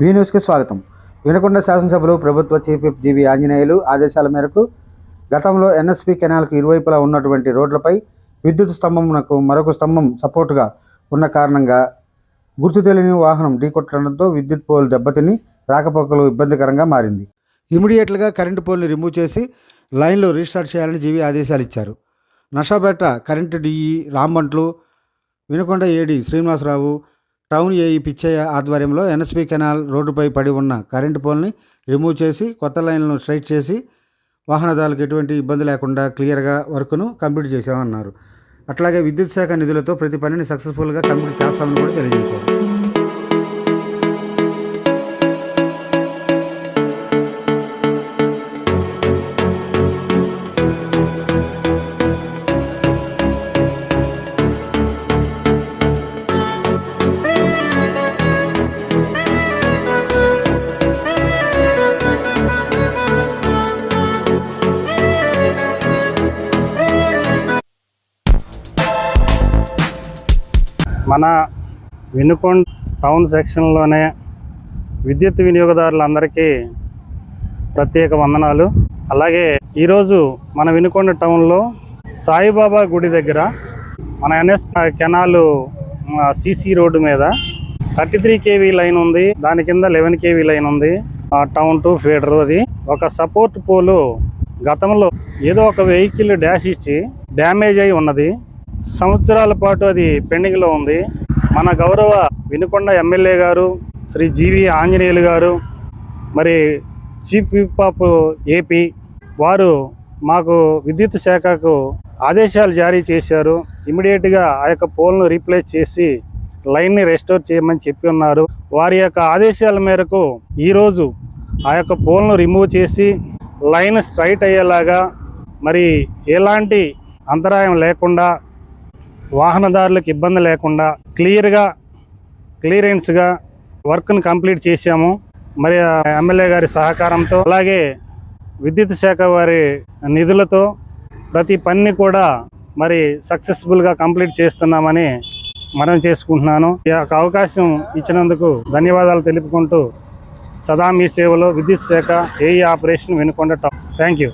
వి న్యూస్కి స్వాగతం. వినకొండ శాసనసభలో ప్రభుత్వ చీఫ్ విప్ జీవి ఆంజనేయులు ఆదేశాల మేరకు గతంలో ఎన్ఎస్పి కెనాల్కు ఇరువైపులా ఉన్నటువంటి రోడ్లపై విద్యుత్ స్తంభమునకు మరొక స్తంభం సపోర్టుగా ఉన్న కారణంగా గుర్తు తెలియని వాహనం ఢీకొట్టడంతో విద్యుత్ పోల్ దెబ్బతిని రాకపోకలు ఇబ్బందికరంగా మారింది. ఇమీడియట్గా కరెంటు పోల్ని రిమూవ్ చేసి లైన్లో రీస్టార్ట్ చేయాలని జీవీ ఆదేశాలు ఇచ్చారు. Nashapeta current DE Rambantlu Vinukonda AD Srinivasarao town AE Pichaiah ఆధ్వర్యంలో ఎన్ఎస్పి కెనాల్ రోడ్డుపై పడి ఉన్న కరెంటు పోల్ని రిమూవ్ చేసి కొత్త లైన్లను స్ట్రైట్ చేసి వాహనదారులకు ఎటువంటి ఇబ్బంది లేకుండా క్లియర్గా వర్క్ను కంప్లీట్ చేశామన్నారు. అట్లాగే విద్యుత్ శాఖ నిధులతో ప్రతి పనిని సక్సెస్ఫుల్గా కంప్లీట్ చేస్తామని కూడా తెలియజేశారు. మన వినుకొండ టౌన్ సెక్షన్లోనే విద్యుత్ వినియోగదారులందరికీ ప్రత్యేక వందనాలు. అలాగే ఈరోజు మన వినుకొండ టౌన్లో సాయిబాబా గుడి దగ్గర మన ఎన్ఎస్ కెనాలు సిసి రోడ్డు మీద థర్టీ త్రీ కేవీ లైన్ ఉంది. దాని కింద లెవెన్ కేవీ లైన్ ఉంది. టౌన్ టు ఫీడర్ అది. ఒక సపోర్ట్ పోలు గతంలో ఏదో ఒక వెహికల్ డాష్ ఇచ్చి డ్యామేజ్ అయి ఉన్నది. సంవత్సరాల పాటు అది పెండింగ్లో ఉంది. మన గౌరవ వినుకొండ ఎమ్మెల్యే గారు శ్రీ జీవి ఆంజనేయులు గారు మరి చీఫ్ విప్ ఆఫ్ ఏపీ వారు మాకు విద్యుత్ శాఖకు ఆదేశాలు జారీ చేశారు. ఇమీడియట్గా ఆ యొక్క పోల్ను రీప్లేస్ చేసి లైన్ని రెస్టోర్ చేయమని చెప్పి ఉన్నారు. వారి యొక్క ఆదేశాల మేరకు ఈరోజు ఆ యొక్క పోల్ను రిమూవ్ చేసి లైన్ స్ట్రైట్ అయ్యేలాగా మరి ఎలాంటి అంతరాయం లేకుండా వాహనదారులకు ఇబ్బంది లేకుండా క్లియర్గా క్లియరెన్స్గా వర్క్ను కంప్లీట్ చేశాము. మరి ఎమ్మెల్యే గారి సహకారంతో అలాగే విద్యుత్ శాఖ వారి నిధులతో ప్రతి పని కూడా మరి సక్సెస్ఫుల్గా కంప్లీట్ చేస్తున్నామని మనం చేసుకుంటున్నాను. ఈ యొక్క అవకాశం ఇచ్చినందుకు ధన్యవాదాలు తెలుపుకుంటూ సదా మీ సేవలో విద్యుత్ శాఖ AE operation Vinukonda thank you.